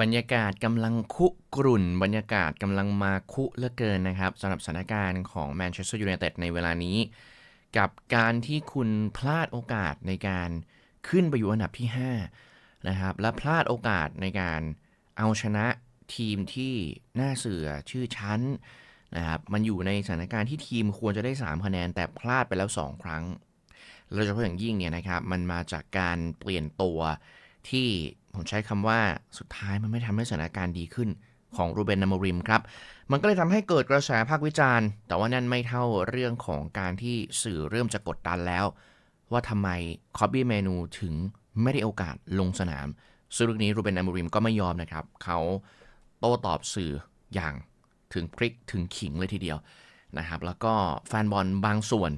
บรรยากาศกำลังคุกรุ่น บรรยากาศกำลังมาคุเหลือเกินนะครับสำหรับสถานการณ์ของแมนเชสเตอร์ยูไนเต็ดในเวลานี้ กับการที่คุณพลาดโอกาสในการขึ้นไปอยู่อันดับที่ 5 นะครับ และพลาดโอกาสในการเอาชนะทีมที่น่าเสือชื่อชั้นนะครับมันอยู่ในสถานการณ์ที่ทีมควรจะได้ 3 คะแนน แต่พลาดไปแล้ว 2 ครั้งโดยเฉพาะอย่างยิ่งเนี่ยนะครับมันมาจากการเปลี่ยนตัวที่ ผมใช้คำว่าสุดท้ายมันไม่ทำให้สถานการณ์ดีขึ้นของรูเบนนามริมครับ มันก็เลยทำให้เกิดกระแสภาควิจารณ์ แต่ว่านั่นไม่เท่าเรื่องของการที่สื่อเริ่มจะกดดันแล้ว ว่าทำไมคอบบี้เมนูถึงไม่ได้โอกาสลงสนาม ซึ่งเรื่องนี้รูเบนนามริมก็ไม่ยอมนะครับ เขาโต้ตอบสื่ออย่างถึงพริกถึงขิงเลยทีเดียวนะครับ แล้วก็แฟนบอลบางส่วน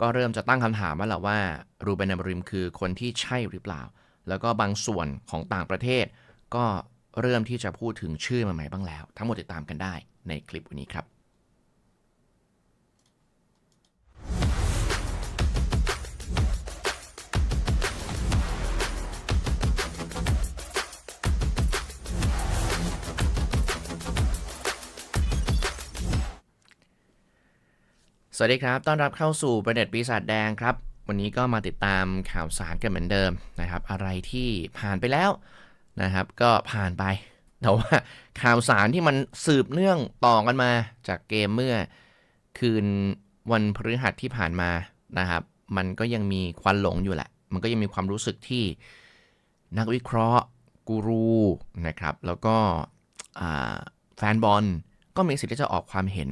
ก็เริ่มจะตั้งคำถามว่าแหละว่ารูเบนนามริมคือคนที่ใช่หรือเปล่า แล้วก็บางส่วนของต่างประเทศ ก็เริ่มที่จะพูดถึงชื่อมาใหม่บ้างแล้ว ทั้งหมดติดตามกันได้ในคลิปวันนี้ครับสวัสดีครับ ต้อนรับเข้าสู่ประเด็นปีศาจแดงครับ วันนี้ก็มาติดตามข่าวสารกันเหมือนเดิมนะครับ อะไรที่ผ่านไปแล้วนะครับ ก็ผ่านไปแต่ว่าข่าวสารที่มันสืบเนื่องต่อกันมาจากเกมเมื่อคืนวันพฤหัสที่ผ่านมานะครับ มันก็ยังมีควันหลงอยู่แหละ มันก็ยังมีความรู้สึกที่นักวิเคราะห์กูรูนะครับ แล้วก็แฟนบอลก็มีสิทธิ์ที่จะออกความเห็น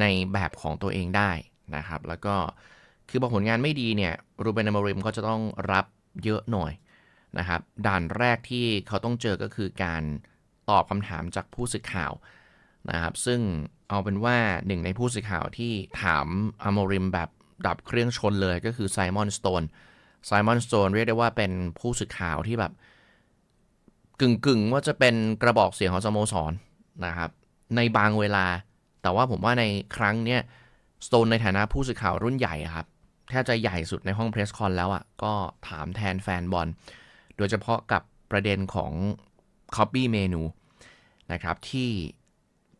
ในแบบของตัวเองได้นะครับ แล้วก็ คือพอผลงานไม่ดีเนี่ยรูเบนอมริมก็จะต้องรับเยอะหน่อยนะครับด่านแรกที่เขาต้องเจอก็คือการตอบคำถามจากผู้สื่อข่าวนะครับซึ่งเอาเป็นว่าหนึ่งในผู้สื่อข่าวที่ถามอมริมแบบดับเครื่องชนเลยก็คือไซมอนสโตนไซมอนสโตนเรียกได้ว่าเป็นผู้สื่อข่าวที่แบบกึ่งๆ ว่าจะเป็นกระบอกเสียงของสโมสรนะครับในบางเวลา แต่ว่าผมว่าในครั้งเนี้ยสโตนในฐานะผู้สื่อข่าวรุ่นใหญ่ครับ แทบจะใหญ่สุดในห้องเพรสคอนแล้วอะ่ะ ก็ถามแทนแฟนบอล โดยเฉพาะกับประเด็นของคอปปี้เมนูนะครับ ที่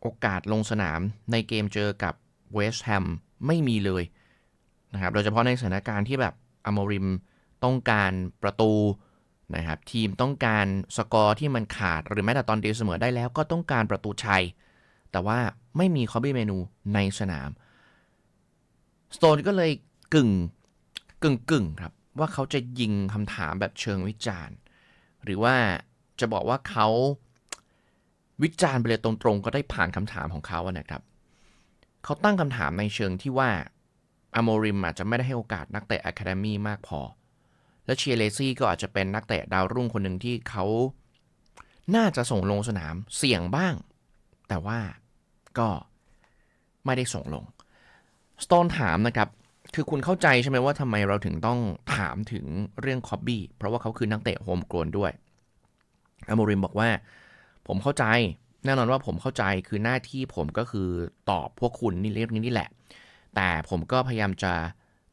โอกาสลงสนามในเกมเจอกับเวสต์แฮมไม่มีเลยนะครับ โดยเฉพาะในสถานการณ์ที่แบบอโมริมต้องการประตูนะครับ ทีมต้องการสกอร์ที่มันขาดหรือแม้แต่ตอนเดียวเสมอได้แล้วก็ต้องการประตูชัย แต่ว่าไม่มีคอ b บี้เมนูในสนามสโตนก็เลย กึ่งกึ่งกึ่งครับ ว่าเขาจะยิงคำถามแบบเชิงวิจารณ์ หรือว่าจะบอกว่าเขาวิจารณ์ไปเลยตรงๆ ก็ได้ผ่านคำถามของเขาอะนะครับ เขาตั้งคำถามในเชิงที่ว่าอโมริมอาจจะไม่ได้ให้โอกาสนักเตะอะคาเดมี่มากพอ และเชียร์เลซี่ก็อาจจะเป็นนักเตะดาวรุ่งคนหนึ่งที่เขาน่าจะส่งลงสนามเสี่ยงบ้าง แต่ว่าก็ไม่ได้ส่งลง สโตนถามนะครับ คือคุณเข้าใจใช่ไหมว่าทำไมเราถึงต้องถามถึงเรื่องคอบบี้เพราะว่าเขาคือนักเตะโฮมโกรนด้วยอโมริมบอกว่า ผมเข้าใจ แน่นอนว่าผมเข้าใจคือหน้าที่ผมก็คือตอบพวกคุณนี่เรื่องนี้นี่แหละ แต่ผมก็พยายามจะ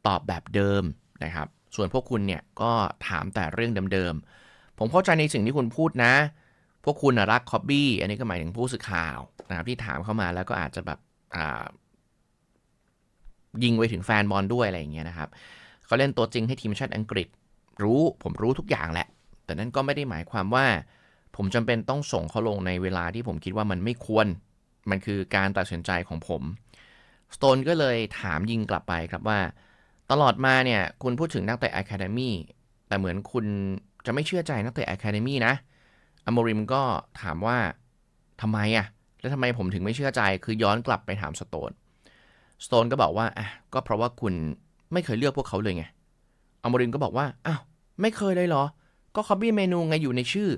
ตอบแบบเดิมนะครับ ส่วนพวกคุณเนี่ยก็ถามแต่เรื่องเดิมๆผมเข้าใจในสิ่งที่คุณพูดนะ พวกคุณรักคอบบี้อันนี้ก็หมายถึงผู้สื่อข่าวนะครับที่ถามเข้ามาแล้วก็อาจจะแบบ ยิงไปถึงแฟนบอลด้วยอะไรอย่างเงี้ยนะครับเขาเล่นตัวจริงให้ทีมชาติอังกฤษ รู้ผมรู้ทุกอย่างแหละ แต่นั่นก็ไม่ได้หมายความว่า ผมจำเป็นต้องส่งเขาลงในเวลาที่ผมคิดว่ามันไม่ควร มันคือการตัดสินใจของผมสโตนก็เลยถามยิงกลับไปครับว่า ตลอดมาเนี่ยคุณพูดถึงนักเตะอะคาเดมี่แต่เหมือนคุณจะไม่เชื่อใจนักเตะอะคาเดมี่นะอโมริมก็ถามว่าทำไมอะแล้วทำไมผมถึงไม่เชื่อใจ คือย้อนกลับไปถามสโตน สโตนก็บอกว่าอะก็เพราะว่าคุณไม่เคยเลือกพวกเขาเลยไงอมรินก็บอกว่าอ้าวไม่เคยเลยเหรอ ก็คอบบี้เมนูไงอยู่ในชื่อ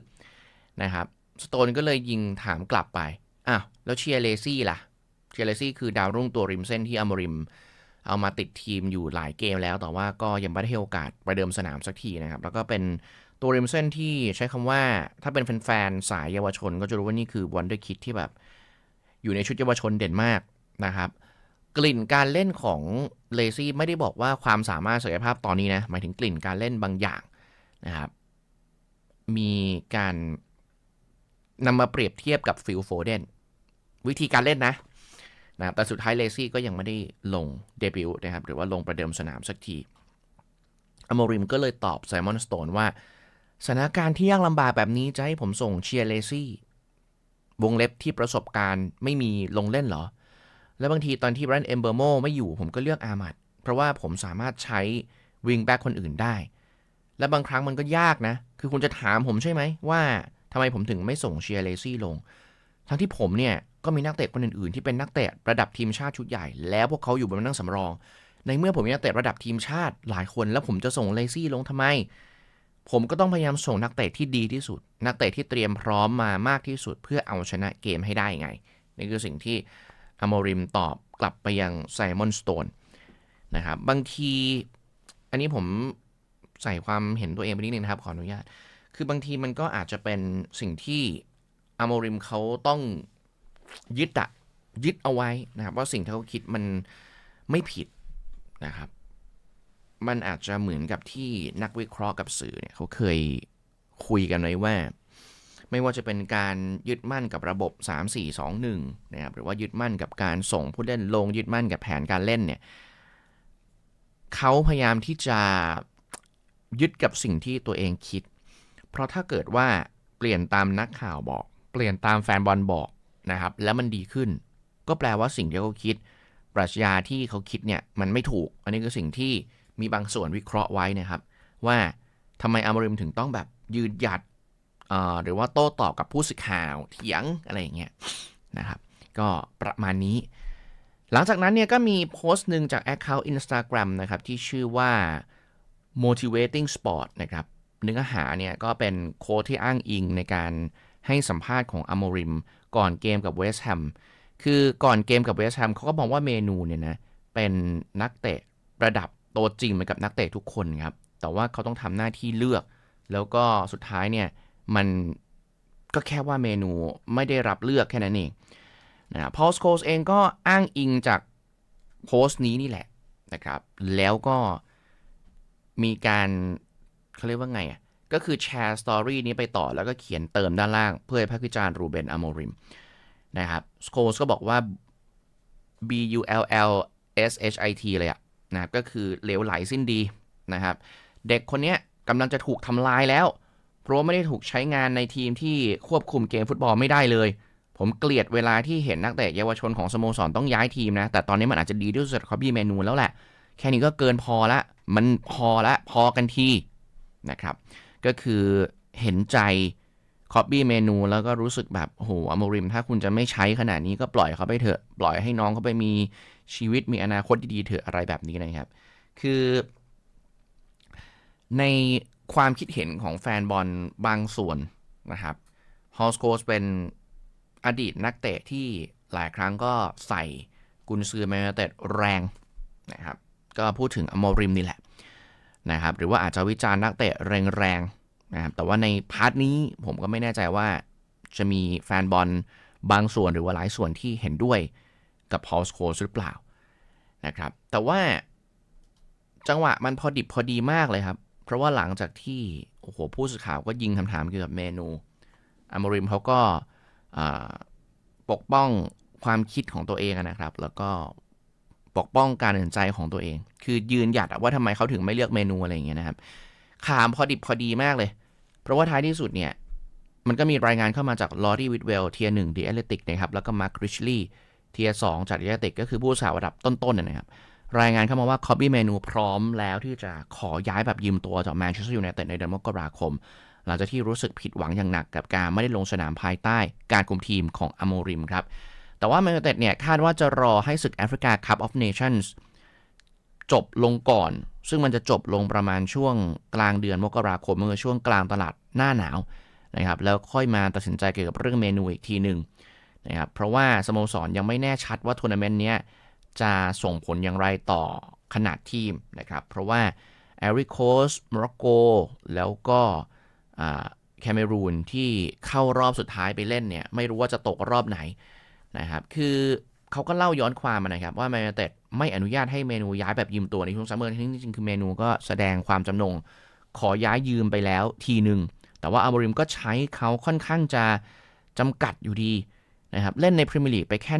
นะครับสโตนก็เลยยิงถามกลับไปอ้าวแล้วเชียร์เลซี่ล่ะเชียร์เลซี่คือดาวรุ่งตัวริมเส้นที่อมริมเอามาติดทีมอยู่หลายเกมแล้ว แต่ว่าก็ยังไม่ได้โอกาสไปเดิมสนามสักทีนะครับ แล้วก็เป็นตัวริมเส้นที่ใช้คำว่าถ้าเป็นแฟนๆสายเยาวชน ก็จะรู้ว่านี่คือวันเดอร์คิดที่แบบ อยู่ในชุดเยาวชนเด่นมากนะครับ กลิ่นการเล่นของเลซี่ไม่ได้บอกว่าความสามารถศักยภาพตอนนี้นะหมายถึงกลิ่นการเล่นบางอย่างนะครับ มีการนำมาเปรียบเทียบกับฟิลโฟเดนวิธีการเล่นนะนะครับแต่สุดท้ายเลซี่ก็ยังไม่ได้ลงเดบิวต์นะครับ หรือว่าลงประเดิมสนามสักทีอโมริมก็เลยตอบไซมอนสโตนว่าสถานการณ์ที่ยากลำบากแบบนี้จะให้ผมส่งเชียร์เลซี่วงเล็บที่ประสบการณ์ไม่มีลงเล่นเหรอ แล้วบางทีตอนที่แบรนด์เอมเบอร์โมไม่อยู่ผมก็เลือกอามัดเพราะว่าผมสามารถใช้วิงแบ็กคนอื่นได้ และบางครั้งมันก็ยากนะ คือคุณจะถามผมใช่ไหมว่าทำไมผมถึงไม่ส่งเชียร์เลซี่ลง ทั้งที่ผมเนี่ยก็มีนักเตะคนอื่นๆ ที่เป็นนักเตะระดับทีมชาติชุดใหญ่ แล้วพวกเขาอยู่บนนั่งสำรอง ในเมื่อผมมีนักเตะระดับทีมชาติหลายคน แล้วผมจะส่งเลซี่ลงทำไม ผมก็ต้องพยายามส่งนักเตะที่ดีที่สุด นักเตะที่เตรียมพร้อมมามากที่สุด เพื่อเอาชนะเกมให้ได้ไงนี่คือสิ่งที่ อโมริมตอบกลับไปยังไซมอนสโตนนะครับบางทีอันนี้ผมใส่ความเห็นตัวเองไปนิดนึงนะครับ ขออนุญาต คือบางทีมันก็อาจจะเป็นสิ่งที่อโมริมเขาต้องยึดอะยึดเอาไว้นะครับว่าสิ่งที่เขาคิดมันไม่ผิดนะครับ มันอาจจะเหมือนกับที่นักวิเคราะห์กับสื่อเนี่ยเขาเคยคุยกันไว้ว่า ไม่ว่าจะเป็นการยึดมั่นกับระบบ 3 4 2 1 นะครับหรือว่ายึดมั่นกับการส่งผู้เล่นลงยึดมั่นกับแผนการเล่นเนี่ยเขาพยายามที่จะยึดกับสิ่งที่ตัวเองคิด เพราะถ้าเกิดว่าเปลี่ยนตามนักข่าวบอก เปลี่ยนตามแฟนบอลบอกนะครับ แล้วมันดีขึ้น ก็แปลว่าสิ่งที่เขาคิด ปรัชญาที่เขาคิดเนี่ยมันไม่ถูก อันนี้คือสิ่งที่มีบางส่วนวิเคราะห์ไว้นะครับ ว่าทำไมอามริมถึงต้องแบบยืนหยัด หรือว่าโต้ตอบกับผู้สื่อข่าวเถียงอะไรอย่างเงี้ยนะครับ ก็ประมาณนี้ หลังจากนั้นเนี่ยก็มีโพสต์หนึ่งจาก Account Instagram นะครับ ที่ชื่อว่า motivating sport นะครับเนื้อหาเนี่ยก็เป็นโค้ดที่อ้างอิงในการให้สัมภาษณ์ของอโมริม ก่อนเกมกับเวสต์แฮมคือก่อนเกมกับเวสต์แฮมเขาก็บอกว่าเมนูเนี่ยนะเป็นนักเตะระดับโตจริงเหมือนกับนักเตะทุกคนครับ แต่ว่าเขาต้องทำหน้าที่เลือก แล้วก็สุดท้ายเนี่ย มันก็แค่ว่าเมนูไม่ได้รับเลือกแค่นั้นเองนะพอสโคสเองก็อ้างอิงจากโพสต์นี้นี่แหละนะครับ แล้วก็มีการเขาเรียกว่าไงอะ ก็คือแชร์สตอรี่นี้ไปต่อแล้วก็เขียนเติมด้านล่าง เพื่อให้พักวิจารณ์รูเบนอโมริมนะครับสโคสก็บอกว่า B U L L S H I T เลยอะนะครับก็คือเหลวไหลสิ้นดีนะครับ เด็กคนนี้กำลังจะถูกทำลายแล้ว เพราะไม่ได้ถูกใช้งานในทีมที่ควบคุมเกมฟุตบอลไม่ได้เลย ผมเกลียดเวลาที่เห็นนักเตะเยาวชนของสโมสรต้องย้ายทีมนะ แต่ตอนนี้มันอาจจะดีที่สุดคอบบี้เมนูแล้วแหละ แค่นี้ก็เกินพอละ มันพอละ พอกันทีนะครับ ก็คือเห็นใจคอบบี้เมนูแล้วก็รู้สึกแบบโอ้โหอโมริม ถ้าคุณจะไม่ใช้ขนาดนี้ก็ปล่อยเขาไปเถอะ ปล่อยให้น้องเขาไปมีชีวิตมีอนาคตดีๆเถอะอะไรแบบนี้นะครับ คือใน ความคิดเห็นของแฟนบอลบางส่วนนะครับฮอสโคสเป็นอดีตนักเตะที่หลายครั้งก็ใส่กุนซือแมนเตะแรงนะครับ ก็พูดถึงอโมริมนี่แหละนะครับ หรือว่าอาจจะวิจารณ์นักเตะแรงๆนะครับ แต่ว่าในพาร์ทนี้ผมก็ไม่แน่ใจว่าจะมีแฟนบอลบางส่วนหรือว่าหลายส่วนที่เห็นด้วยกับฮอสโคสหรือเปล่านะครับ แต่ว่าจังหวะมันพอดิบพอดีมากเลยครับ ราะว่าหลังจากที่โอ้โหผู้สื่อข่าวก็ยิงคำถามเกี่ยวกับเมนูอามริมเขาก็ปกป้องความคิดของตัวเองนะครับ แล้วก็ปกป้องการตัดสินใจของตัวเอง คือยืนหยัดว่าทำไมเขาถึงไม่เลือกเมนูอะไรอย่างเงี้ยนะครับขามพอดิบพอดีมากเลย เพราะว่าท้ายที่สุดเนี่ยมันก็มีรายงานเข้ามาจากลอรี่วิดเวลเทียหนึ่งดีแอตติกนะครับแล้วก็มาร์คริชลี่เทียสองจากดีแอตติกก็คือผู้สาวระดับต้นๆนะครับ รายงานเข้ามาว่าคอบบี้เมนูพร้อมแล้วที่จะขอย้ายแบบยืมตัวจากแมนเชสเตอร์ยูไนเต็ดในเดือนมกราคม หลังจากที่รู้สึกผิดหวังอย่างหนักกับการไม่ได้ลงสนามภายใต้การคุมทีมของอโมริมครับ แต่ว่าแมนเชสเตอร์เนี่ยคาดว่าจะรอให้ศึกแอฟริกาคัพออฟเนชั่นส์จบลงก่อน ซึ่งมันจะจบลงประมาณช่วงกลางเดือนมกราคมเมื่อช่วงกลางตลาดหน้าหนาวนะครับแล้วค่อยมาตัดสินใจเกี่ยวกับเรื่องเมนูอีกทีหนึ่งนะครับเพราะว่าสโมสรยังไม่แน่ชัดว่าทัวร์นาเมนต์เนี้ย จะส่งผลอย่างไรต่อขนาดทีมนะครับ เพราะว่าแอริโคสโมร็อกโกแล้วก็แคเมรูนที่เข้ารอบสุดท้ายไปเล่นเนี่ย ไม่รู้ว่าจะตกรอบไหนนะครับ คือเขาก็เล่าย้อนความมานะครับ ว่าแมนเต็ดไม่อนุญาตให้เมนูย้ายแบบยืมตัวในช่วงซัมเมอร์ที่จริงคือเมนูก็แสดงความจำนง ขอย้ายยืมไปแล้วทีหนึ่งแต่ว่าอัลบริมก็ใช้เขาค่อนข้างจะจำกัดอยู่ดี นะครับเล่นในพรีเมียร์ลีกไปแค่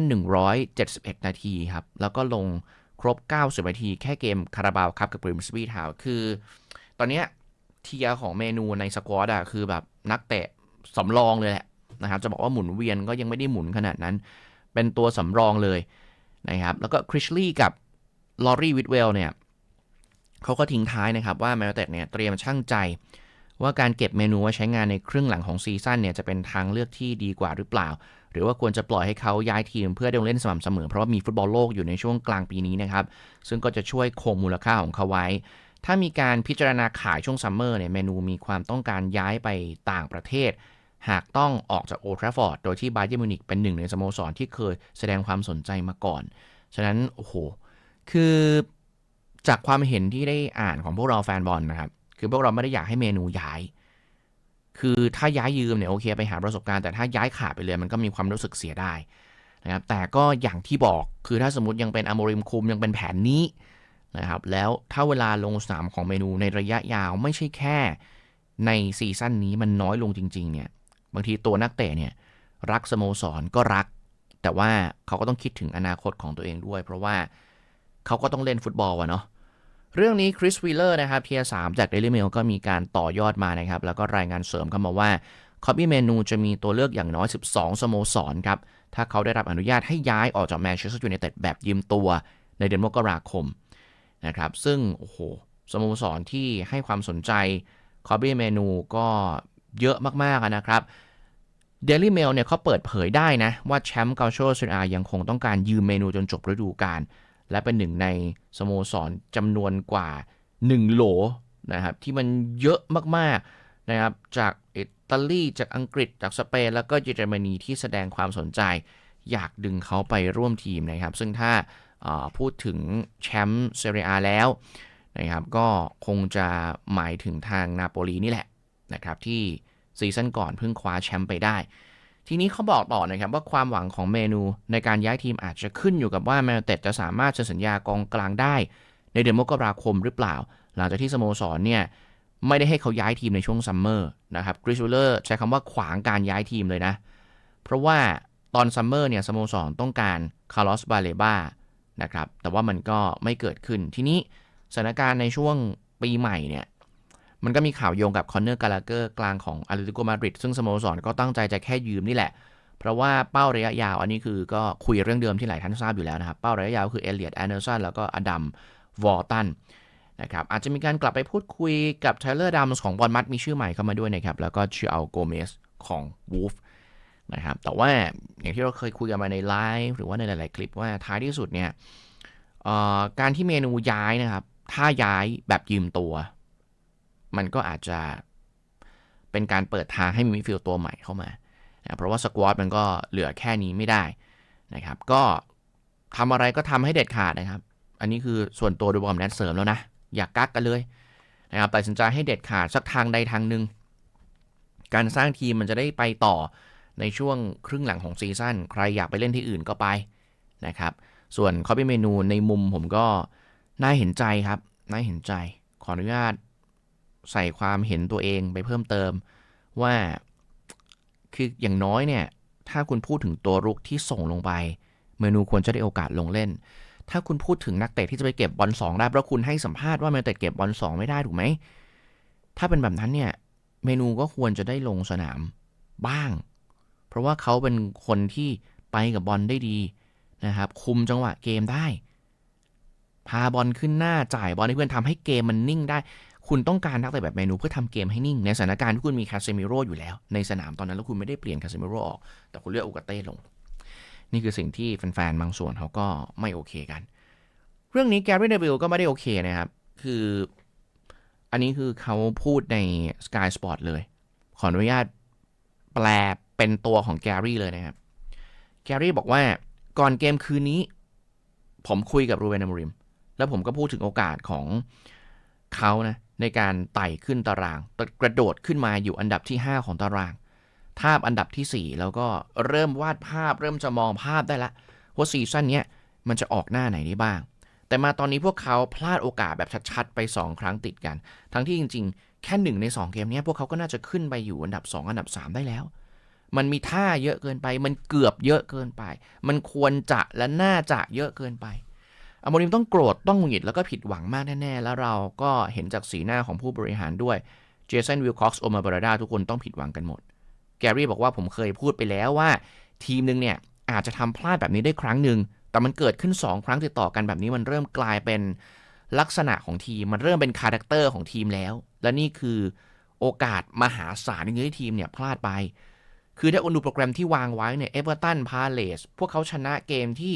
171 นาทีครับ แล้วก็ลงครบ 90 นาที แค่เกมคาราบาวครับกับกริมสบีทาวคือ ตอนนี้เทียของเมนูในสควอตอะคือแบบนักเตะสำรองเลยแหละนะครับ จะบอกว่าหมุนเวียนก็ยังไม่ได้หมุนขนาดนั้น เป็นตัวสำรองเลยนะครับ แล้วก็คริชลี่กับลอรี่วิทเวลเนี่ยเขาก็ทิ้งท้ายนะครับว่าแมนเต็ดเนี่ยเตรียมช่างใจ ว่าการเก็บเมนูไว้ใช้งานในครึ่งหลังของซีซั่นเนี่ยจะเป็นทางเลือกที่ดีกว่าหรือเปล่า หรือว่าควรจะปล่อยให้เขาย้ายทีมเพื่อได้ลงเล่นสม่ำเสมอ เพราะว่ามีฟุตบอลโลกอยู่ในช่วงกลางปีนี้นะครับซึ่งก็จะช่วยคงมูลค่าของเขาไว้ ถ้ามีการพิจารณาขายช่วงซัมเมอร์เนี่ยเมนูมีความต้องการย้ายไปต่างประเทศ หากต้องออกจากโอทราฟอร์ดโดยที่บาเยร์มิวนิกเป็นหนึ่งในสโมสรที่เคยแสดงความสนใจมาก่อน ฉะนั้นโอ้โหคือจากความเห็นที่ได้อ่านของพวกเราแฟนบอลนะครับคือพวกเราไม่ได้อยากให้เมนูย้าย คือถ้าย้ายยืมเนี่ยโอเคไปหาประสบการณ์แต่ถ้าย้ายขาดไปเลยมันก็มีความรู้สึกเสียได้นะครับแต่ก็อย่างที่บอกคือถ้าสมมติยังเป็นอโมริมคุมยังเป็นแผนนี้นะครับแล้วถ้าเวลาลงสนามของเมนูในระยะยาวไม่ใช่แค่ในซีซั่นนี้มันน้อยลงจริงๆเนี่ยบางทีตัวนักเตะเนี่ยรักสโมสรก็รัก แต่ว่าเขาก็ต้องคิดถึงอนาคตของตัวเองด้วย เพราะว่าเขาก็ต้องเล่นฟุตบอลอะเนาะ เรื่องนี้คริสวีเลอร์นะครับเทียสามจาก Daily Mail ก็มีการต่อยอดมานะครับ แล้วก็รายงานเสริมเข้ามาว่าคอปปี้เมนูจะมีตัวเลือกอย่างน้อย 12 สโมสรครับ ถ้าเขาได้รับอนุญาตให้ย้ายออกจากแมนเชสเตอร์ยูไนเต็ดแบบยืมตัวในเดือนมกราคมนะครับ ซึ่ง โอ้โห สโมสรที่ให้ความสนใจคอปปี้เมนูก็เยอะมากๆนะครับ Daily Mail เนี่ยเขาเปิดเผยได้นะ ว่าแชมป์เกาโชเซนอายังคงต้องการยืมเมนูจนจบฤดูกาล และเป็นหนึ่งในสโมสรจำนวนกว่า 1 โหลนะครับที่มันเยอะมากๆนะครับจากอิตาลีจากอังกฤษจากสเปน แล้วก็เยอรมนีที่แสดงความสนใจ อยากดึงเขาไปร่วมทีมนะครับ ซึ่งถ้าพูดถึงแชมป์เซเรียแล้วนะครับก็คงจะหมายถึงทางนาโปลีนี่แหละนะครับที่ซีซั่นก่อนเพิ่งคว้าแชมป์ไปได้ ทีนี้เขาบอกต่อนะครับว่าความหวังของเมนูในการย้ายทีมอาจจะขึ้นอยู่กับว่าแมนเต็ดจะสามารถเซ็นสัญญากองกลางได้ ในเดือนมกราคมหรือเปล่า หลังจากที่สโมสรเนี่ยไม่ได้ให้เขาย้ายทีมในช่วงซัมเมอร์นะครับกริชูเลอร์ใช้คำว่าขวางการย้ายทีมเลยนะ เพราะว่าตอนซัมเมอร์เนี่ยสโมสรต้องการคาร์ลอสบาเลบานะครับแต่ว่ามันก็ไม่เกิดขึ้นทีนี้สถานการณ์ในช่วงปีใหม่เนี่ย มันก็มีข่าวโยงกับคอนเนอร์กาลาเกอร์กลางของอาริติโกมาดริดซึ่งสโมสรก็ตั้งใจจะแค่ยืมนี่แหละ เพราะว่าเป้าระยะยาวอันนี้คือก็คุยเรื่องเดิมที่หลายท่านทราบอยู่แล้วนะครับ เป้าระยะยาวคือเอเลียดแอนเดอร์สันแล้วก็อดัมวอร์ตันนะครับอาจจะมีการกลับไปพูดคุยกับไทเลอร์ดัมส์ของบอลมัดมีชื่อใหม่เข้ามาด้วยนะครับแล้วก็ชื่อเอาโกเมสของวูฟนะครับแต่ว่าอย่างที่เราเคยคุยกันมาในไลฟ์หรือว่าในหลาย ๆ คลิปว่าท้ายที่สุดเนี่ยการที่เมนูย้ายนะครับ ถ้าย้ายแบบยืมตัว มันก็อาจจะเป็นการเปิดทางให้มีมิดฟิลด์ตัวใหม่เข้ามานะเพราะว่าสควอตมันก็เหลือแค่นี้ไม่ได้นะครับ ก็ทำอะไรก็ทำให้เด็ดขาดนะครับ อันนี้คือส่วนตัวโดยความแนทเสริมแล้วนะ อยากกักกันเลยนะครับตัดสินใจให้เด็ดขาดสักทางใดทางหนึ่งการสร้างทีมมันจะได้ไปต่อในช่วงครึ่งหลังของซีซั่นใครอยากไปเล่นที่อื่นก็ไปนะครับ ส่วนคอปปี้เมนูในมุมผมก็น่าเห็นใจครับ น่าเห็นใจ ขออนุญาต ใส่ความเห็นตัวเองไปเพิ่มเติมว่าคืออย่างน้อยเนี่ยถ้าคุณพูดถึงตัวรุกที่ส่งลงไป เมนูควรจะได้โอกาสลงเล่น ถ้าคุณพูดถึงนักเตะที่จะไปเก็บบอลสองได้เพราะคุณให้สัมภาษณ์ว่าเมนูเตะเก็บบอลสองไม่ได้ถูกไหมถ้าเป็นแบบนั้นเนี่ยเมนูก็ควรจะได้ลงสนามบ้าง เพราะว่าเขาเป็นคนที่ไปกับบอลได้ดีนะครับ คุมจังหวะเกมได้ พาบอลขึ้นหน้าจ่ายบอลให้เพื่อนทำให้เกมมันนิ่งได้ คุณต้องการนักเตะแบบเมนูเพื่อทำเกมให้นิ่ง ในสถานการณ์ที่คุณมีคาเซมิโร่อยู่แล้ว ในสนามตอนนั้นแล้วคุณไม่ได้เปลี่ยนคาเซมิโร่ออก แต่คุณเลือกโอกาเต้ลง นี่คือสิ่งที่แฟนๆบางส่วนเขาก็ไม่โอเคกัน เรื่องนี้แกรี่เนวิลก็ไม่ได้โอเคนะครับ คืออันนี้คือเขาพูดใน Sky Sport เลย ขออนุญาตแปลเป็นตัวของแกรี่เลยนะครับ แกรี่บอกว่าก่อนเกมคืนนี้ ผมคุยกับรูเบนอมริม แล้วผมก็พูดถึงโอกาสของเขานะ ในการไต่ขึ้นตารางกระโดดขึ้นมาอยู่อันดับที่ 5 ของตารางทาบอันดับที่ 4 แล้วก็เริ่มวาดภาพเริ่มจะมองภาพได้ละว่าซีซั่นนี้มันจะออกหน้าไหนได้บ้าง แต่มาตอนนี้พวกเขาพลาดโอกาสแบบชัดๆ ไป 2 ครั้งติดกัน ทั้งที่จริง ๆ แค่หนึ่งใน 2 เกมนี้พวกเขาก็น่าจะขึ้นไปอยู่อันดับ 2 อันดับ 3 ได้แล้ว มันมีท่าเยอะเกินไป มันเกือบเยอะเกินไป มันควรจะและน่าจะเยอะเกินไป อโมริมต้องโกรธต้องหงุดหงิดแล้วก็ผิดหวังมากแน่ๆ แล้วเราก็เห็นจากสีหน้าของผู้บริหารด้วยเจสันวิลคอกซ์โอมาบราดาทุกคนต้องผิดหวังกันหมด แกรี่บอกว่าผมเคยพูดไปแล้วว่า ทีมหนึ่งเนี่ยอาจจะทำพลาดแบบนี้ได้ครั้งหนึ่งแต่มันเกิดขึ้น 2 ครั้งติดต่อกันแบบนี้มันเริ่มกลายเป็นลักษณะของทีมมันเริ่มเป็นคาแรคเตอร์ของทีมแล้ว และนี่คือโอกาสมหาศาลที่ทีมเนี่ยพลาดไป คือถ้าคุณดูโปรแกรมที่วางไว้เนี่ยเอเวอร์ตันพาเลสพวกเขาชนะเกมที่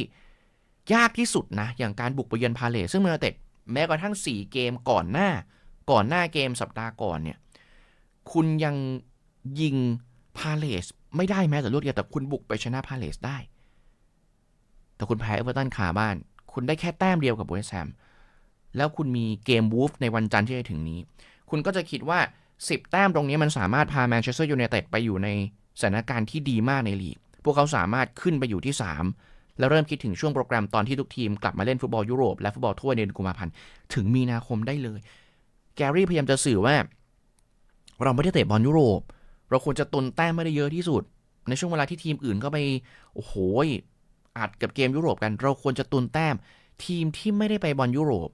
ยากที่สุดนะอย่างการบุกไปเยือนพาเลสซึ่งมันเตะแม้กระทั่ง 4 เกมก่อนหน้า ก่อนหน้าเกมสัปดาห์ก่อนเนี่ยคุณยังยิงพาเลสไม่ได้แม้แต่ลูกเดียวแต่คุณบุกไปชนะพาเลสได้ แต่คุณแพ้เอเวอร์ตันคาบ้าน คุณได้แค่แต้มเดียวกับเวสต์แฮมแล้วคุณมีเกมวูฟในวันจันทร์ที่จะถึงนี้ คุณก็จะคิดว่า 10 แต้มตรงนี้มันสามารถพาแมนเชสเตอร์ยูไนเต็ดไปอยู่ในสถานการณ์ที่ดีมากในลีก พวกเขาสามารถขึ้นไปอยู่ที่ 3 แล้วเริ่มคิดถึงช่วงโปรแกรมตอนที่ทุกทีมกลับมาเล่นฟุตบอลยุโรปและฟุตบอลทั่วในเดือนกุมภาพันธ์ถึงมีนาคมได้เลย แกรี่พยายามจะสื่อว่า เราไม่ได้เตะบอลยุโรป เราควรจะตุนแต้มไม่ได้เยอะที่สุด ในช่วงเวลาที่ทีมอื่นก็ไปโอ้โหอัดกับเกมยุโรปกัน เราควรจะตุนแต้ม ทีมที่ไม่ได้ไปบอลยุโรป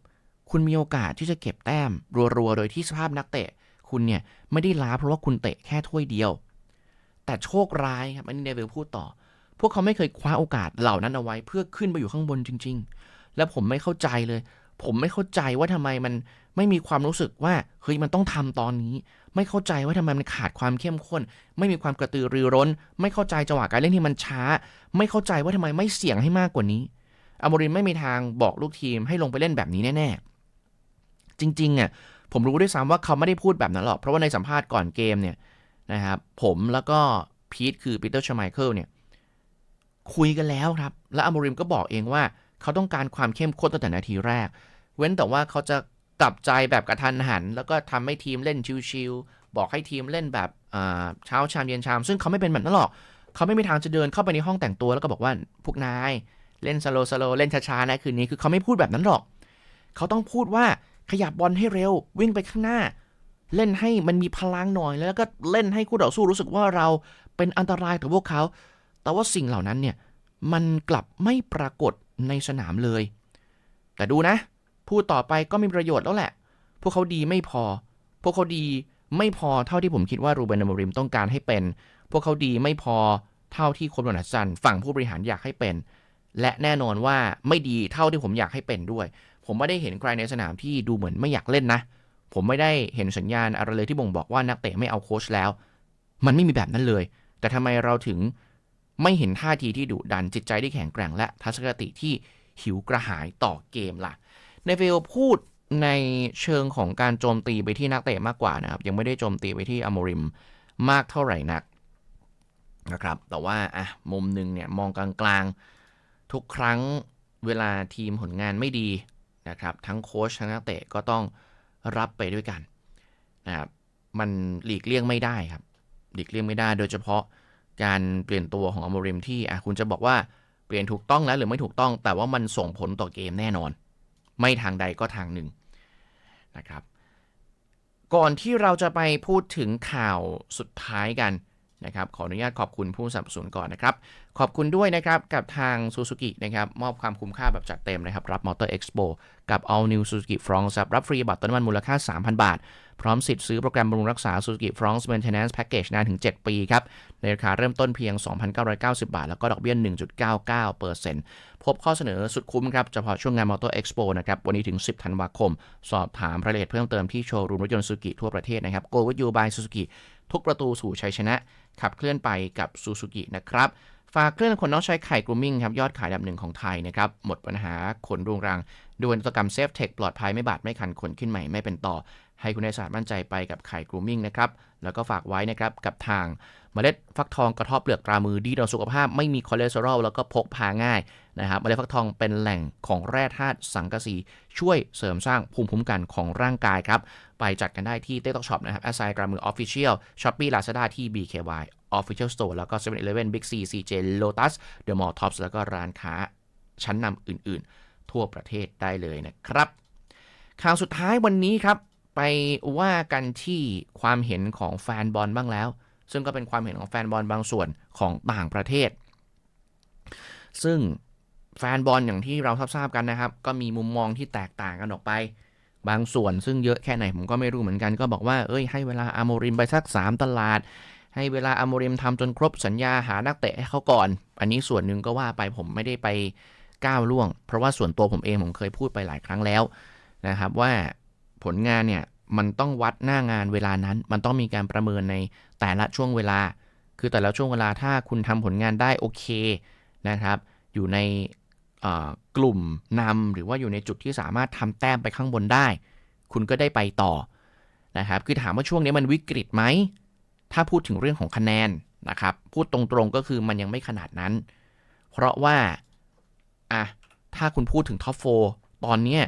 คุณมีโอกาสที่จะเก็บแต้ม รัวๆโดยที่สภาพนักเตะ คุณเนี่ยไม่ได้ล้าเพราะว่าคุณเตะแค่ถ้วยเดียว แต่โชคร้ายครับอันนี้เดวิลพูดต่อ พวกเขาไม่เคยคว้าโอกาสเหล่านั้นเอาไว้ เพื่อขึ้นไปอยู่ข้างบนจริง ๆ และผมไม่เข้าใจเลย ผมไม่เข้าใจว่าทำไมมันไม่มีความรู้สึกว่าเฮ้ยมันต้องทำตอนนี้ ไม่เข้าใจว่าทำไมมันขาดความเข้มข้น ไม่มีความกระตือรือร้น ไม่เข้าใจจังหวะการเล่นที่มันช้า ไม่เข้าใจว่าทำไมไม่เสี่ยงให้มากกว่านี้อโมรินไม่มีทางบอกลูกทีมให้ลงไปเล่นแบบนี้แน่ๆ จริงๆอะผมรู้ด้วยซ้ำว่าเขาไม่ได้พูดแบบนั้นหรอก เพราะว่าในสัมภาษณ์ก่อนเกมเนี่ยนะครับผมแล้วก็พีทคือปีเตอร์ชไมเคิลเนี่ย คุยกันแล้วครับ และอโมริมก็บอกเองว่า เขาต้องการความเข้มข้นตั้งแต่นาทีแรก เว้นแต่ว่าเขาจะกลับใจแบบกระทันหัน แล้วก็ทำให้ทีมเล่นชิวๆบอกให้ทีมเล่นแบบเช้าชามเย็นชาม ซึ่งเขาไม่เป็นแบบนั้นหรอก เขาไม่มีทางจะเดินเข้าไปในห้องแต่งตัวแล้วก็บอกว่าพวกนายเล่นสโลสโลเล่นช้าๆนะคืนนี้คือเขาไม่พูดแบบนั้นหรอก เขาต้องพูดว่าขยับบอลให้เร็ว วิ่งไปข้างหน้า เล่นให้มันมีพลังหน่อยแล้วก็เล่นให้คู่ต่อสู้รู้สึกว่าเราเป็นอันตรายต่อพวกเขา แต่ว่าสิ่งเหล่านั้นเนี่ยมันกลับไม่ปรากฏในสนามเลย แต่ดูนะ พูดต่อไปก็มีประโยชน์แล้วแหละ พวกเขาดีไม่พอ พวกเขาดีไม่พอเท่าที่ผมคิดว่ารูเบนอมริมต้องการให้เป็น พวกเขาดีไม่พอเท่าที่โคนบนัสซันฝั่งผู้บริหารอยากให้เป็น และแน่นอนว่าไม่ดีเท่าที่ผมอยากให้เป็นด้วย ผมไม่ได้เห็นใครในสนามที่ดูเหมือนไม่อยากเล่นนะ ผมไม่ได้เห็นสัญญาณอะไรเลยที่บ่งบอกว่านักเตะไม่เอาโค้ชแล้ว มันไม่มีแบบนั้นเลย แต่ทำไมเราถึง ไม่เห็นท่าทีที่ดุดันจิตใจที่แข็งแกร่งและทัศนคติที่หิวกระหายต่อเกมล่ะ ในเวลพูดในเชิงของการโจมตีไปที่นักเตะมากกว่านะครับ ยังไม่ได้โจมตีไปที่อโมริมมากเท่าไหร่นักนะครับ แต่ว่าอะมุมหนึ่งเนี่ยมองกลางๆ ทุกครั้งเวลาทีมผลงานไม่ดีนะครับ ทั้งโค้ชทั้งนักเตะก็ต้องรับไปด้วยกันนะครับมันหลีกเลี่ยงไม่ได้ครับ หลีกเลี่ยงไม่ได้โดยเฉพาะ การเปลี่ยนตัวของอโมริมที่คุณจะบอกว่าเปลี่ยนถูกต้องแล้วหรือไม่ถูกต้อง แต่ว่ามันส่งผลต่อเกมแน่นอน ไม่ทางใดก็ทางหนึ่งนะครับก่อนที่เราจะไปพูดถึงข่าวสุดท้ายกันนะครับขออนุญาตขอบคุณผู้สนับสนุนก่อนนะครับ ขอบคุณด้วยนะครับ กับทางซูซูกินะครับ มอบความคุ้มค่าแบบจัดเต็มนะครับ รับมอเตอร์เอ็กซ์โปกับ All New Suzuki France รับฟรีบัตรเติมน้ำมันมูลค่า 3,000 บาท พร้อมสิทธิ์ซื้อโปรแกรมบำรุงรักษา Suzuki France Maintenance Package นานถึง 7 ปีครับ ในราคาเริ่มต้นเพียง 2,990 บาท แล้วก็ดอกเบี้ย 1.99%พบข้อเสนอสุดคุ้มครับเฉพาะช่วงงาน Motor Expo นะครับ วันนี้ถึง 10 ธันวาคม สอบถามรายละเอียดเพิ่มเติมที่โชว์รูมรถยนต์ซูกิทั่วประเทศนะครับ Go with you by Suzuki ทุกประตูสู่ชัยชนะ ขับเคลื่อนไปกับซูซูกินะครับฝากเครื่องขนน้องใช้ไข่กรูมิ่งครับ ยอดขายอันดับหนึ่งของไทยนะครับ หมดปัญหาขนรุงรัง ด้วยนวัตกรรมเซฟเทคปลอดภัยไม่บาดไม่คันขนขึ้นใหม่ไม่เป็นต่อ ให้คุณได้สารมั่นใจไปกับไข่กรูมิ่งนะครับ แล้วก็ฝากไว้นะครับกับทางเมล็ดฟักทองกระทบเปลือกตรามือดีต่อสุขภาพ ไม่มีคอเลสเตอรอลแล้วก็พกพาง่ายนะครับเมล็ดฟักทองเป็นแหล่งของแร่ธาตุสังกะสีช่วยเสริมสร้างภูมิคุ้มกันของร่างกายครับ ไปจัดกันได้ที่เต้ต้องช็อปนะครับแอสไซกรามือออฟฟิเชียลช้อปปี้ลาซาด้าที่ BKY Official Store แล้วก็7 e เ e ่ e อ Big C CJ Lotus The Mall Tops แล้วก็ร้านค้าชั้นนำอื่น ๆ ทั่วประเทศได้เลยนะครับข่าวสุดท้ายวันนี้ครับ ไปว่ากันที่ความเห็นของแฟนบอลบ้างแล้ว ซึ่งก็เป็นความเห็นของแฟนบอลบางส่วนของต่างประเทศ ซึ่งแฟนบอลอย่างที่เราทราบกันนะครับ ก็มีมุมมองที่แตกต่างกันออกไป บางส่วนซึ่งเยอะแค่ไหนผมก็ไม่รู้เหมือนกันก็บอกว่าเอ้ยให้เวลาอาโมริมไปสัก 3 ตลาด ให้เวลาอาโมริมทำจนครบสัญญาหานักเตะให้เขาก่อน อันนี้ส่วนหนึ่งก็ว่าไปผมไม่ได้ไปก้าวล่วง เพราะว่าส่วนตัวผมเองผมเคยพูดไปหลายครั้งแล้วนะครับว่า ผลงานเนี่ยมันต้องวัดหน้างานเวลานั้น มันต้องมีการประเมินในแต่ละช่วงเวลา คือแต่ละช่วงเวลาถ้าคุณทำผลงานได้โอเคนะครับ อยู่ในกลุ่มนำหรือว่าอยู่ในจุดที่สามารถทำแต้มไปข้างบนได้ คุณก็ได้ไปต่อนะครับ คือถามว่าช่วงนี้มันวิกฤตไหม ถ้าพูดถึงเรื่องของคะแนนนะครับ พูดตรงๆก็คือมันยังไม่ขนาดนั้น เพราะว่าอะถ้าคุณพูดถึงท็อปโฟตอนเนี้ย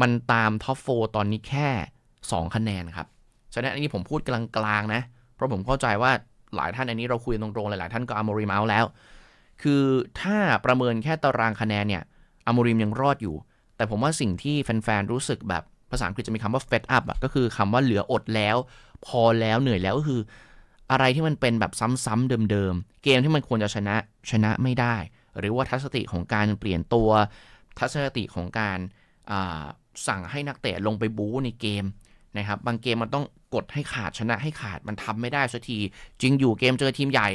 มันตามท็อปโฟตอนนี้แค่ 2 คะแนนครับ ฉะนั้นอันนี้ผมพูดกลางๆนะ เพราะผมเข้าใจว่าหลายท่านอันนี้เราคุยตรงๆหลายๆท่านก็อามริมเอาแล้ว คือถ้าประเมินแค่ตารางคะแนนเนี่ยอามริมยังรอดอยู่ แต่ผมว่าสิ่งที่แฟนๆรู้สึกแบบภาษาอังกฤษจะมีคำว่า fed up อะก็คือคำว่าเหลืออดแล้ว พอแล้วเหนื่อยแล้วก็คือ อะไรที่มันเป็นแบบซ้ำๆเดิมๆ เกมที่มันควรจะชนะชนะไม่ได้ หรือว่าทัศนคติของการเปลี่ยนตัว ทัศนคติของการ สั่งให้นักเตะลงไปบู๊ในเกมนะครับ บางเกมมันต้องกดให้ขาดชนะให้ขาดมันทำไม่ได้สักที จริงอยู่เกมเจอทีมใหญ่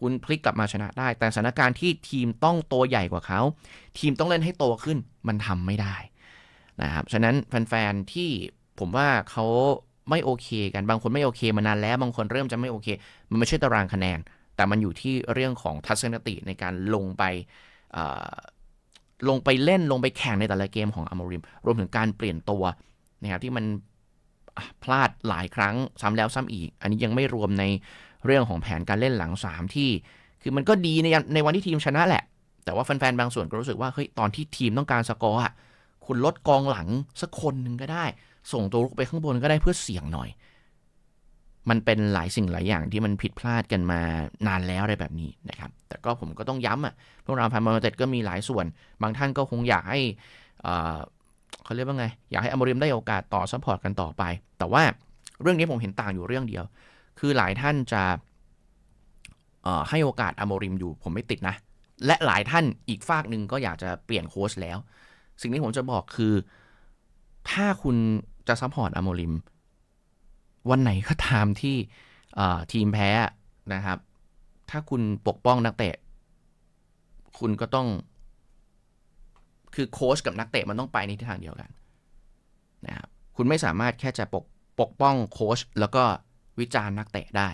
คุณพลิกกลับมาชนะได้ แต่สถานการณ์ที่ทีมต้องตัวใหญ่กว่าเขา ทีมต้องเล่นให้โตขึ้น มันทำไม่ได้นะครับ ฉะนั้นแฟนๆที่ผมว่าเขาไม่โอเคกันบางคนไม่โอเคมานานแล้ว บางคนเริ่มจะไม่โอเค มันไม่ใช่ตารางคะแนน แต่มันอยู่ที่เรื่องของทัศนคติในการลงไป ลงไปเล่นลงไปแข่งในแต่ละเกมของอมริม รวมถึงการเปลี่ยนตัวนะครับที่มันพลาดหลายครั้งซ้ำแล้วซ้ำอีก อันนี้ยังไม่รวมในเรื่องของแผนการเล่นหลัง 3 ที่ คือมันก็ดีในในวันที่ทีมชนะแหละ แต่ว่าแฟนๆ บางส่วนก็รู้สึกว่าเฮ้ยตอนที่ทีมต้องการสกอร์อะคุณลดกองหลังสักคนหนึ่งก็ได้ ส่งตัวลุกไปข้างบนก็ได้เพื่อเสี่ยงหน่อย มันเป็นหลายสิ่งหลายอย่างที่มันผิดพลาดกันมานานแล้วอะไรแบบนี้นะครับ แต่ก็ผมก็ต้องย้ำอะพวกเราพันมาเต็ดก็มีหลายส่วน บางท่านก็คงอยากให้เขาเรียกว่าไง อยากให้อมริมได้โอกาสต่อซัพพอร์ตกันต่อไป แต่ว่าเรื่องนี้ผมเห็นต่างอยู่เรื่องเดียว คือหลายท่านจะให้โอกาสอมริมอยู่ผมไม่ติดนะ และหลายท่านอีกฝากหนึ่งก็อยากจะเปลี่ยนโค้ชแล้ว สิ่งที่ผมจะบอกคือ ถ้าคุณจะซัพพอร์ตอมริม วันไหนก็ตามที่ทีมแพ้นะครับ ถ้าคุณปกป้องนักเตะ คุณก็ต้อง คือโค้ชกับนักเตะมันต้องไปในทิศทางเดียวกันนะครับคุณไม่สามารถแค่จะปกปกป้องโค้ชแล้วก็วิจารณ์นักเตะได้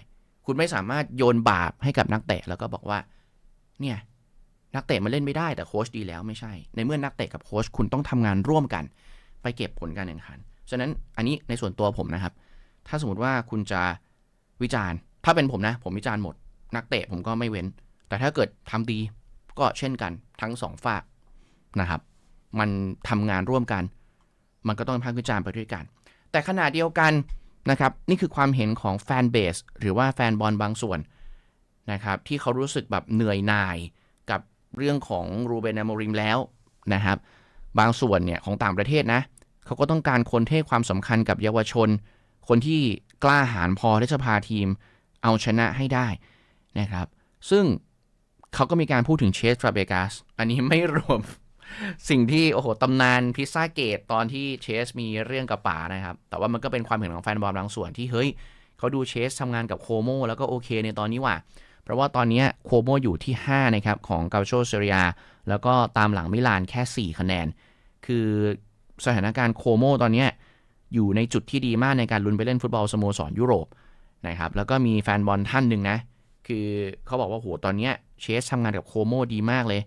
คุณไม่สามารถโยนบาปให้กับนักเตะ แล้วก็บอกว่า เนี่ย นักเตะมันเล่นไม่ได้แต่โค้ชดีแล้วไม่ใช่ ในเมื่อนักเตะกับโค้ชคุณต้องทำงานร่วมกัน ไปเก็บผลการแข่งขัน ฉะนั้นอันนี้ในส่วนตัวผมนะครับ ถ้าสมมติว่าคุณจะวิจารณ์ ถ้าเป็นผมนะ ผมวิจารณ์หมด นักเตะผมก็ไม่เว้น แต่ถ้าเกิดทำดีก็เช่นกันทั้งสองฝากนะครับ มันทำงานร่วมกัน มันก็ต้องพักวิจารณ์ไปด้วยกัน แต่ขณะเดียวกันนะครับ นี่คือความเห็นของแฟนเบสหรือว่าแฟนบอลบางส่วนนะครับ ที่เขารู้สึกแบบเหนื่อยหน่ายกับเรื่องของรูเบนอมริมแล้วนะครับ บางส่วนเนี่ยของต่างประเทศนะเขาก็ต้องการคนเทความสำคัญกับเยาวชน คนที่กล้าหาญพอที่จะพาทีมเอาชนะให้ได้นะครับ ซึ่งเขาก็มีการพูดถึงเชสฟราเบกัสอันนี้ไม่รวมสิ่งที่ โอ้โห ตำนานพิซซ่าเกตตอนที่เชสมีเรื่องกับป๋านะครับ แต่ว่ามันก็เป็นความเห็นของแฟนบอลบางส่วนที่ เฮ้ย เขาดูเชสทำงานกับโคโมแล้วก็โอเคในตอนนี้ว่ะ เพราะว่าตอนนี้โคโมอยู่ที่ 5 นะครับ ของเกาโชเซเรีย แล้วก็ตามหลังมิลานแค่ 4 คะแนน คือสถานการณ์โคโมตอนนี้ อยู่ในจุดที่ดีมากในการลุ้นไปเล่นฟุตบอลสโมสรยุโรปนะครับแล้วก็มีแฟนบอลท่านหนึ่งนะ คือเขาบอกว่าโหตอนนี้เชสทำงานกับโคโมดีมากเลย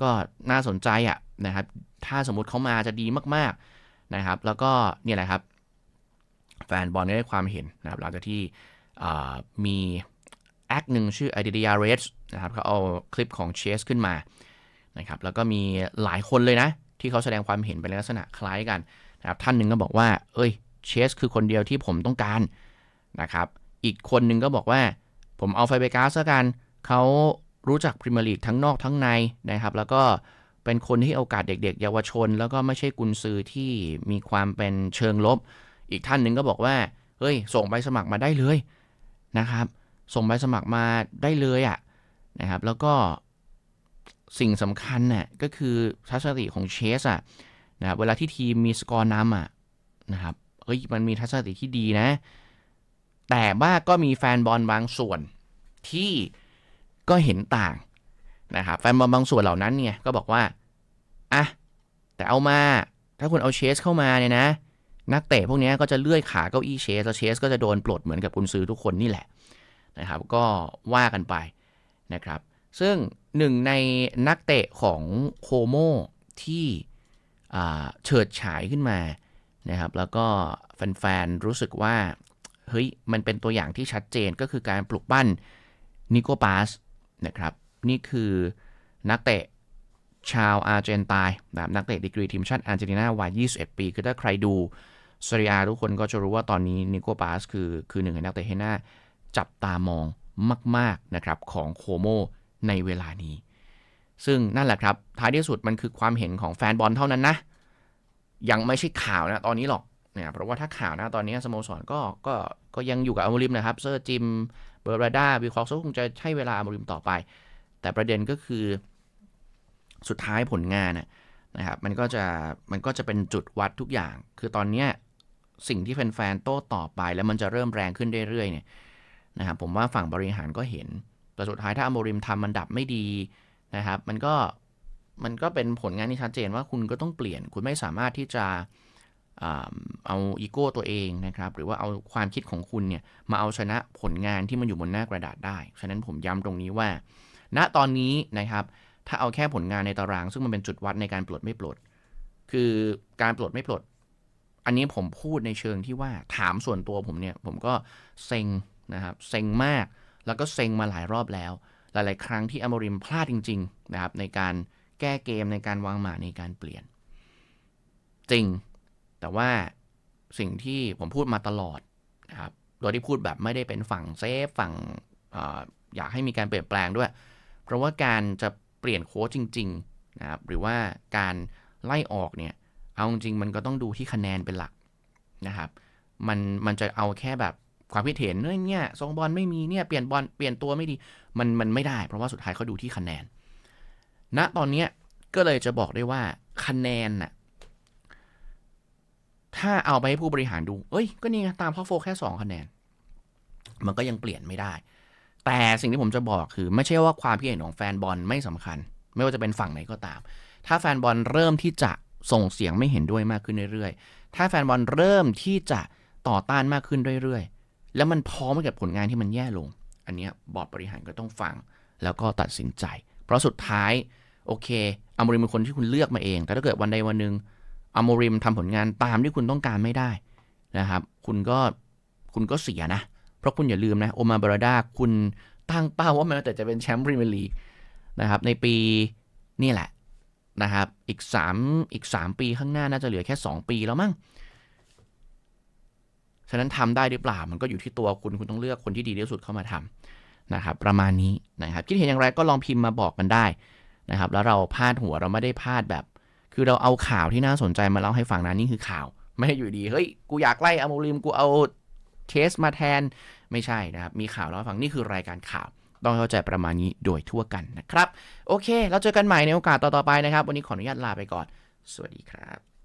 ก็น่าสนใจอะนะครับถ้าสมมุติเขามาจะดีมากๆนะครับแล้วก็เนี่ยแหละครับแฟนบอลได้ความเห็นนะครับหลังจากที่มีแอคหนึ่งชื่อ i d e a r e d นะครับเขาเอาคลิปของเชสขึ้นมานะครับแล้วก็มีหลายคนเลยนะ ที่เขาแสดงความเห็นเป็นลักษณะคล้ายกัน นะครับท่านหนึ่งก็บอกว่า เอ้ยเชสคือคนเดียวที่ผมต้องการนะครับ อีกคนหนึ่งก็บอกว่า ผมเอาไฟเบกาสกันเขารู้จักพรีเมียร์ลีกทั้งนอกทั้งในนะครับ แล้วก็เป็นคนที่โอกาสเด็ก ๆ เยาวชน แล้วก็ไม่ใช่กุนซือที่มีความเป็นเชิงลบ อีกท่านหนึ่งก็บอกว่า เฮ้ย ส่งใบสมัครมาได้เลยนะครับ ส่งใบสมัครมาได้เลยอะนะครับ แล้วก็สิ่งสำคัญน่ะก็คือทัศนคติของเชสอะ นะครับเวลาที่ทีมมีสกอร์นำอะนะครับเฮ้ยมันมีทัศนคติที่ดีนะ แต่ว่าก็มีแฟนบอลบางส่วนที่ก็เห็นต่างนะครับแฟนบอลบางส่วนเหล่านั้นเนี่ยก็บอกว่าอะแต่เอามาถ้าคุณเอาเชสเข้ามาเนี่ยนะนักเตะพวกนี้ก็จะเลื่อยขาเก้าอี้เชสแล้วเชสก็จะโดนปลดเหมือนกับกุนซือทุกคนนี่แหละนะครับ ก็ว่ากันไปนะครับ ซึ่งหนึ่งในนักเตะของโคโมที่ เฉิดฉายขึ้นมานะครับ แล้วก็แฟนๆ รู้สึกว่า เฮ้ย มันเป็นตัวอย่างที่ชัดเจนก็คือการปลุกปั้นนิโกปาสนะครับ นี่คือนักเตะชาวอาร์เจนตายนะนักเตะดีกรีทีมชาติอาร์เจนตินาวัย 21 ปี คือถ้าใครดูซรียทุกคนก็จะรู้ว่าตอนนี้นิโกปาสคือคือหนึ่งในนักเตะให้หน้าจับตามองมาก ๆ นะครับ ของโคโมในเวลานี้ ซึ่งนั่นแหละครับ ท้ายที่สุดมันคือความเห็นของแฟนบอลเท่านั้นนะ ยังไม่ใช่ข่าวนะตอนนี้หรอกเนี่ยเพราะว่าถ้าข่าวนะตอนนี้สโมสรก็ก็ก็ยังอยู่กับอโมริมนะครับเซอร์จิมเบอร์ราดาวิคอร์คงจะให้เวลาอโมริมต่อไป แต่ประเด็นก็คือสุดท้ายผลงานนะครับมันก็จะมันก็จะเป็นจุดวัดทุกอย่าง คือตอนนี้สิ่งที่แฟนๆโต้ตอบไป แล้วมันจะเริ่มแรงขึ้นเรื่อยๆเนี่ยนะครับผมว่าฝั่งบริหารก็เห็นแต่สุดท้ายถ้าอโมริมทำมันดับไม่ดี นะครับ มันก็มันก็เป็นผลงานที่ชัดเจนว่าคุณก็ต้องเปลี่ยน คุณไม่สามารถที่จะเอาอีโก้ตัวเองนะครับ หรือว่าเอาความคิดของคุณเนี่ยมาเอาชนะผลงานที่มันอยู่บนหน้ากระดาษได้ ฉะนั้นผมย้ำตรงนี้ว่า ณตอนนี้นะครับ ถ้าเอาแค่ผลงานในตาราง ซึ่งมันเป็นจุดวัดในการปลดไม่ปลด คือการปลดไม่ปลด อันนี้ผมพูดในเชิงที่ว่าถามส่วนตัวผมเนี่ย ผมก็เซ็งนะครับ เซ็งมาก แล้วก็เซ็งมาหลายรอบแล้ว หลาย ๆ ครั้งที่อมริมพลาดจริง ๆ นะครับ ในการแก้เกมในการวางหมากในการเปลี่ยน จริง แต่ว่าสิ่งที่ผมพูดมาตลอดนะครับ โดยที่พูดแบบไม่ได้เป็นฝั่งเซฟฝั่งออยากให้มีการเปลี่ยนแปลงด้วย เพราะว่าการจะเปลี่ยนโค้ชจริง ๆ นะครับ หรือว่าการไล่ออกเนี่ย เอาจริงมันก็ต้องดูที่คะแนนเป็นหลักนะครับ มันมันจะเอาแค่แบบ ความคิดเห็นเนี่ยทรงบอลไม่มีเนี่ยเปลี่ยนบอลเปลี่ยนตัวไม่ดีมันมันไม่ได้ เพราะว่าสุดท้ายเขาดูที่คะแนนณตอนนี้ก็เลยจะบอกได้ว่าคะแนนน่ะถ้าเอาไปให้ผู้บริหารดู เอ้ย ก็นี่ไงตามท็อโฟแค่2คะแนน มันก็ยังเปลี่ยนไม่ได้ แต่สิ่งที่ผมจะบอกคือ ไม่ใช่ว่าความคิดเห็นของแฟนบอลไม่สำคัญ ไม่ว่าจะเป็นฝั่งไหนก็ตาม ถ้าแฟนบอลเริ่มที่จะส่งเสียงไม่เห็นด้วยมากขึ้นเรื่อยๆ ถ้าแฟนบอลเริ่มที่จะต่อต้านมากขึ้นเรื่อยๆ แล้วมันพร้อมกับผลงานที่มันแย่ลง อันนี้บอร์ดบริหารก็ต้องฟัง แล้วก็ตัดสินใจ เพราะสุดท้าย โอเคอมริมเป็นคนที่คุณเลือกมาเอง แต่ถ้าเกิดวันใดวันหนึ่งอมริมทำผลงานตามที่คุณต้องการไม่ได้นะครับ คุณก็คุณก็เสียนะ เพราะคุณอย่าลืมนะโอมาบราดาคุณตั้งเป้าว่ามันแต่จะเป็นแชมป์พรีเมียร์ลีกนะครับ ในปีนี่แหละนะครับ อีก 3 อีก 3 ปีข้างหน้าน่าจะเหลือแค่ 2 ปีแล้วมั้ง ฉะนั้นทำได้หรือเปล่ามันก็อยู่ที่ตัวคุณคุณต้องเลือกคนที่ดีที่สุดเข้ามาทำนะครับประมาณนี้นะครับคิดเห็นอย่างไรก็ลองพิมพ์มาบอกกันได้นะครับ แล้วเราพาดหัวเราไม่ได้พาดแบบ คือเราเอาข่าวที่น่าสนใจมาเล่าให้ฟังนะนี่คือข่าว ไม่ได้อยู่ดีเฮ้ยกูอยากไล่อโมริมกูเอาเคสมาแทนไม่ใช่นะครับ มีข่าวเล่าให้ฟังนี่คือรายการข่าว ต้องเข้าใจประมาณนี้โดยทั่วกันนะครับ โอเค เราเจอกันใหม่ในโอกาสต่อๆไปนะครับ วันนี้ขออนุญาตลาไปก่อน สวัสดีครับ